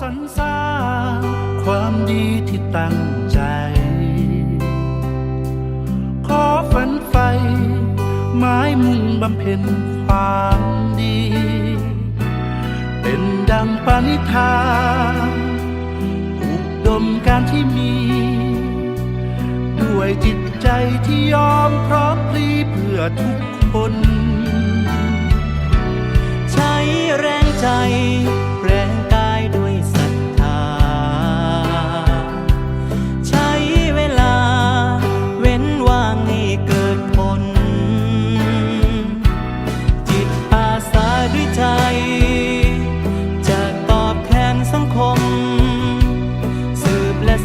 สรรสร้างความดีที่ตั้งใจ ขอฝันไฟไม้มุ่งบำเพ็ญความดี เป็นดังปณิธานอุดมการที่มี ด้วยจิตใจที่ยอมพร้อมพลีเพื่อทุกคน ใช้แรงใจ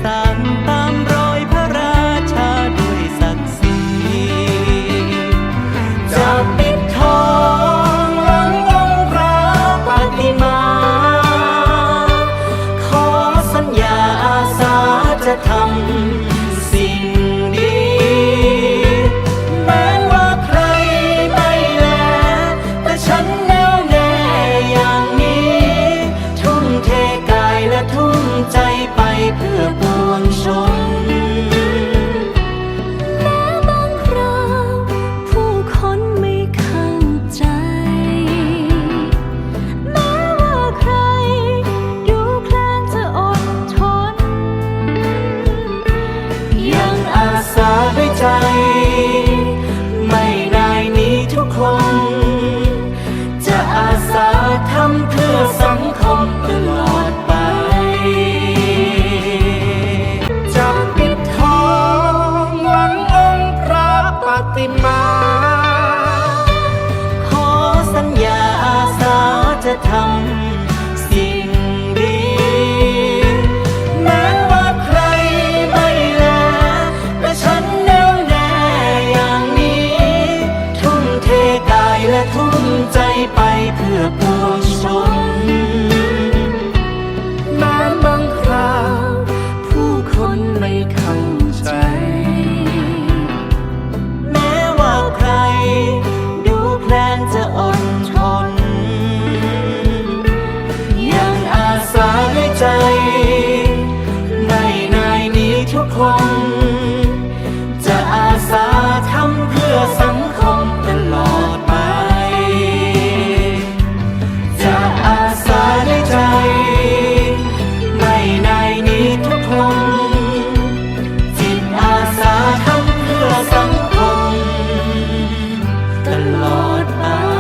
สานตามรอยพระราชาด้วยศักดิ์ศรีจะปิดทองหลังองค์พระปฏิมา ขอสัญญาอาสาจะทำ Come. Lord,